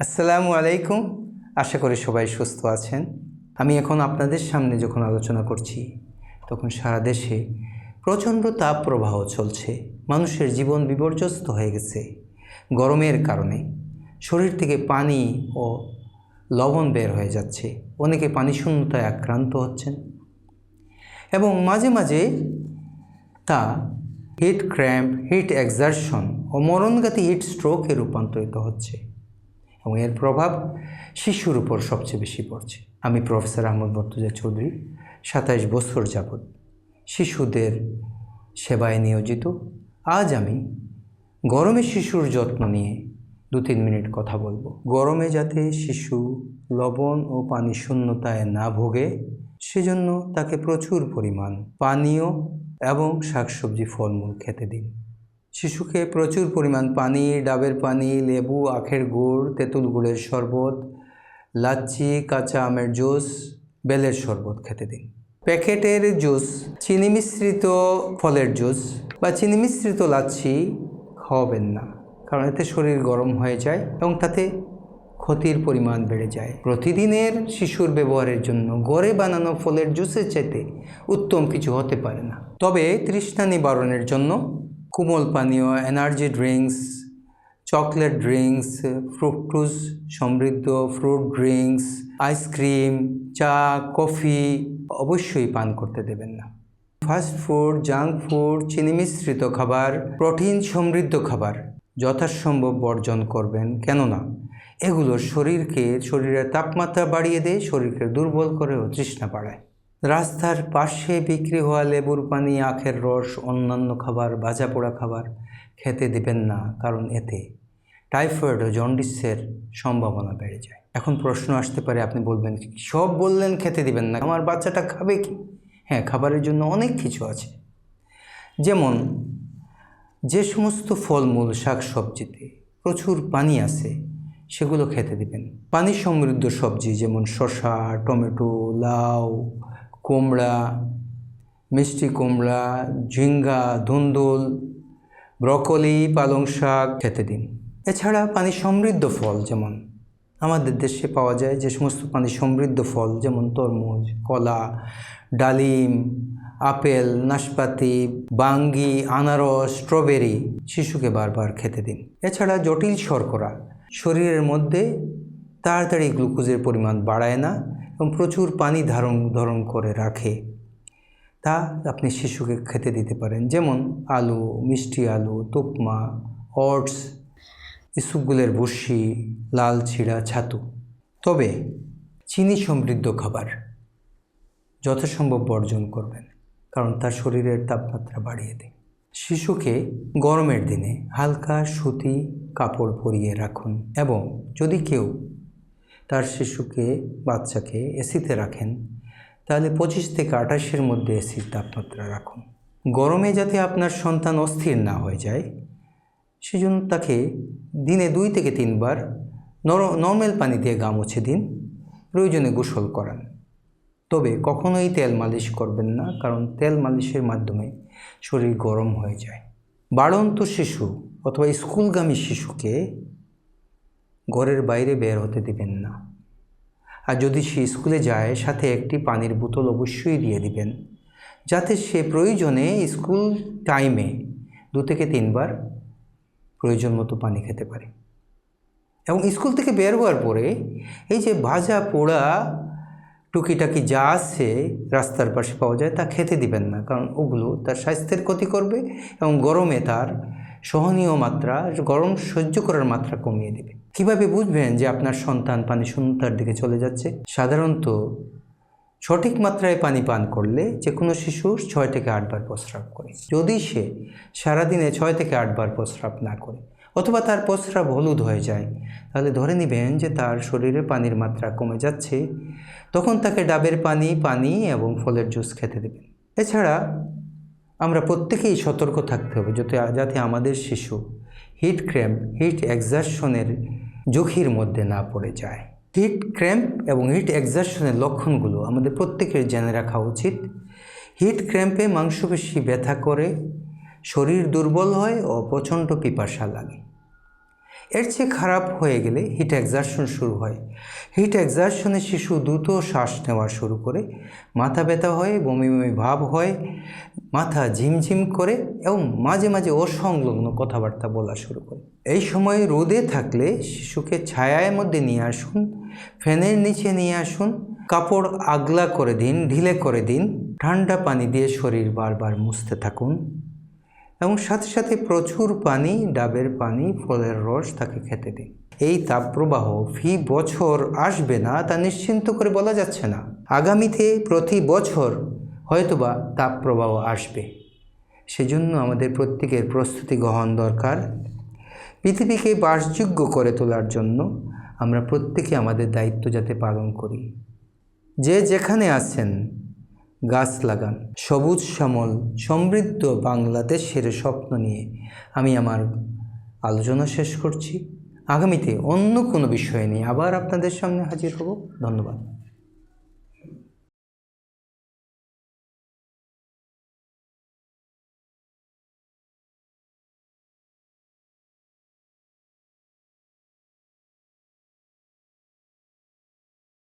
আসসালামু আলাইকুম। আশা করি সবাই সুস্থ আছেন। আমি এখন আপনাদের সামনে যখন আলোচনা করছি, তখন সারা দেশে প্রচণ্ড তাপ প্রবাহ চলছে। মানুষের জীবন বিপর্যস্ত হয়ে গেছে। গরমের কারণে শরীর থেকে পানি ও লবণ বের হয়ে যাচ্ছে। অনেকে পানি শূন্যতায় আক্রান্ত হচ্ছেন। এবং মাঝে মাঝে তা হিট ক্র্যাম্প হিট এক্সারশন ও মরণঘাতী হিট স্ট্রোকে রূপান্তরিত হচ্ছে। এবং এর প্রভাব শিশুর উপর সবচেয়ে বেশি পড়ছে। আমি প্রফেসর আহমদ মর্তুজা চৌধুরী, সাতাইশ বছর যাবৎ শিশুদের সেবায় নিয়োজিত। আজ আমি গরমে শিশুর যত্ন নিয়ে দু তিন মিনিট কথা বলব। গরমে যাতে শিশু লবণ ও পানি শূন্যতায় না ভোগে, সেজন্য তাকে প্রচুর পরিমাণ পানীয় এবং শাকসবজি ফলমূল খেতে দিন। শিশুকে প্রচুর পরিমাণ পানি, ডাবের পানি, লেবু, আখের গুড়, তেঁতুল গুড়ের শরবত, লাচ্ছি, কাঁচা আমের জুস, বেলের শরবত খেতে দিন। প্যাকেটের জুস, চিনি মিশ্রিত ফলের জুস বা চিনি মিশ্রিত লাচ্ছি খাওয়াবেন না, কারণ এতে শরীর গরম হয়ে যায় এবং তাতে ক্ষতির পরিমাণ বেড়ে যায়। প্রতিদিনের শিশুর ব্যবহারের জন্য গড়ে বানানো ফলের জুসের চাইতে উত্তম কিছু হতে পারে না। তবে তৃষ্ণা নিবারণের জন্য কোমল পানীয় energy drinks chocolate drinks fructose সমৃদ্ধ ফ্রুট ড্রিঙ্কস আইসক্রিম চা কফি অবশ্যই পান করতে দেবেন না। ফাস্ট ফুড জাঙ্ক ফুড চিনি মিশ্রিত খাবার প্রোটিন সমৃদ্ধ খাবার যথাসম্ভব বর্জন করবেন। কেননা, এগুলো শরীরকে, শরীরের তাপমাত্রা বাড়িয়ে দেয়, শরীরকে দুর্বল করে ও তৃষ্ণা বাড়ায়। রাস্তার পাশে বিক্রি হওয়া লেবুর পানি, আখের রস, অন্যান্য খাবার, ভাজা পোড়া খাবার খেতে দেবেন না, কারণ এতে টাইফয়েড ও জন্ডিসের সম্ভাবনা বেড়ে যায়। এখন প্রশ্ন আসতে পারে, আপনি বলবেন, সব বললেন, খেতে দিবেন না। আমার বাচ্চাটা খাবে কি? হ্যাঁ খাবারের জন্য অনেক কিছু আছে। যেমন, যে সমস্ত ফলমূল শাকসবজিতে প্রচুর পানি আছে, সেগুলো খেতে দিবেন। পানি সমৃদ্ধ সবজি যেমন শসা, টমেটো, লাউ কুমড়া, মিষ্টি কুমড়া, ঝিঙ্গা, ধুন্দুল, ব্রকলি, পালং শাক খেতে দিন। এছাড়া পানি সমৃদ্ধ ফল যেমন আমাদের দেশে পাওয়া যায়, যে সমস্ত পানি সমৃদ্ধ ফল যেমন তরমুজ, কলা, ডালিম, আপেল, নাশপাতি, বাঙ্গি, আনারস, স্ট্রবেরি শিশুকে বারবার খেতে দিন। এছাড়া জটিল শর্করা, শরীরের মধ্যে তাড়াতাড়ি গ্লুকোজের পরিমাণ বাড়ায় না এবং প্রচুর পানি ধারণ ধারণ করে রাখে। তা আপনি শিশুকে খেতে দিতে পারেন। যেমন আলু, মিষ্টি আলু তোপমা ওটস ইসুগুলের বসি লাল ছিঁড়া ছাতু। তবে চিনি সমৃদ্ধ খাবার যথাসম্ভব বর্জন করবেন, কারণ তার শরীরের তাপমাত্রা বাড়িয়ে দেয়। শিশুকে গরমের দিনে হালকা সুতি কাপড় পরিয়ে রাখুন এবং যদি কেউ তার শিশুকে, বাচ্চাকে এসিতে রাখেন। তাহলে পঁচিশ থেকে আঠাশের মধ্যে এসির তাপমাত্রা রাখুন। গরমে যাতে আপনার সন্তান অস্থির না হয়ে যায়, সেজন্য তাকে দিনে দুই থেকে তিনবার নর, নর্মাল পানি দিয়ে গা মুছে দিন, প্রয়োজনে গোসল করান। তবে কখনোই তেল মালিশ করবেন না, কারণ তেল মালিশের মাধ্যমে শরীর গরম হয়ে যায়। বাড়ন্ত শিশু অথবা স্কুলগামী শিশুকে ঘরের বাইরে বের হতে দিবেন না। আর যদি সে স্কুলে যায়, সাথে একটি পানির বোতল অবশ্যই দিয়ে দিবেন, যাতে সে প্রয়োজনে স্কুল টাইমে দু থেকে তিনবার প্রয়োজন মতো পানি খেতে পারে। এবং স্কুল থেকে বের হওয়ার পরে এই যে ভাজা, পোড়া টুকিটাকি যা আছে রাস্তার পাশে পাওয়া যায়, তা খেতে দিবেন না, কারণ ওগুলো তার স্বাস্থ্যের ক্ষতি করবে এবং গরমে তার সহনীয় মাত্রা, গরম সহ্য করার মাত্রা কমিয়ে দেবে। কীভাবে বুঝবেন যে আপনার সন্তান পানি শূন্যতার দিকে চলে যাচ্ছে? সাধারণত সঠিক মাত্রায় পানি পান করলে যে কোনো শিশু ছয় থেকে আটবার প্রস্রাব করে। যদি সে সারাদিনে ছয় থেকে আটবার প্রস্রাব না করে অথবা তার প্রস্রাব হলুদ হয়ে যায়, তাহলে ধরে নেবেন যে তার শরীরে পানির মাত্রা কমে যাচ্ছে, তখন তাকে ডাবের পানি পানি এবং ফলের জুস খেতে দেবেন। এছাড়া আমরা প্রত্যেকেই সতর্ক থাকতে হবে যাতে যাতে আমাদের শিশু হিট ক্র্যাম্প হিট এক্সারশনের ঝুঁকির মধ্যে না পড়ে যায়। হিট ক্র্যাম্প এবং হিট এক্সারশনের লক্ষণগুলো আমাদের প্রত্যেকের জেনে রাখা উচিত। হিট ক্র্যাম্পে মাংসপেশি ব্যথা করে, শরীর দুর্বল হয় ও প্রচণ্ড পিপাসা লাগে। এর চেয়ে খারাপ হয়ে গেলে হিট এক্সারশন শুরু হয়। হিট এক্সারশনে শিশু দ্রুত শ্বাস নেওয়া শুরু করে, মাথা ব্যথা হয়, বমি বমি ভাব হয়, মাথা ঝিমঝিম করে এবং মাঝে মাঝে অসংলগ্ন কথাবার্তা বলা শুরু করে। এই সময় রোদে থাকলে শিশুকে ছায়ার মধ্যে নিয়ে আসুন, ফ্যানের নিচে নিয়ে আসুন, কাপড় আগলা করে দিন, ঢিলে করে দিন, ঠান্ডা পানি দিয়ে শরীর বারবার মুছতে থাকুন। এবং সাথে সাথে প্রচুর পানি, ডাবের পানি, ফলের রস তাকে খেতে দিন এই তাপপ্রবাহ ফি বছর আসবে না তা নিশ্চিন্ত করে বলা যাচ্ছে না। আগামীতে প্রতি বছর হয়তোবা তাপপ্রবাহ আসবে। সেজন্য আমাদের প্রত্যেকের প্রস্তুতি গ্রহণ দরকার। পৃথিবীকে বাসযোগ্য করে তোলার জন্য আমরা প্রত্যেকে আমাদের দায়িত্ব যাতে পালন করি। যে যেখানে আছেন গাছ লাগান। সবুজ শ্যামল, সমৃদ্ধ বাংলাদেশের স্বপ্ন নিয়ে আমি আমার আলোচনা শেষ করছি। আগামীতে অন্য কোনো বিষয় নিয়ে আবার আপনাদের সামনে হাজির হব। ধন্যবাদ।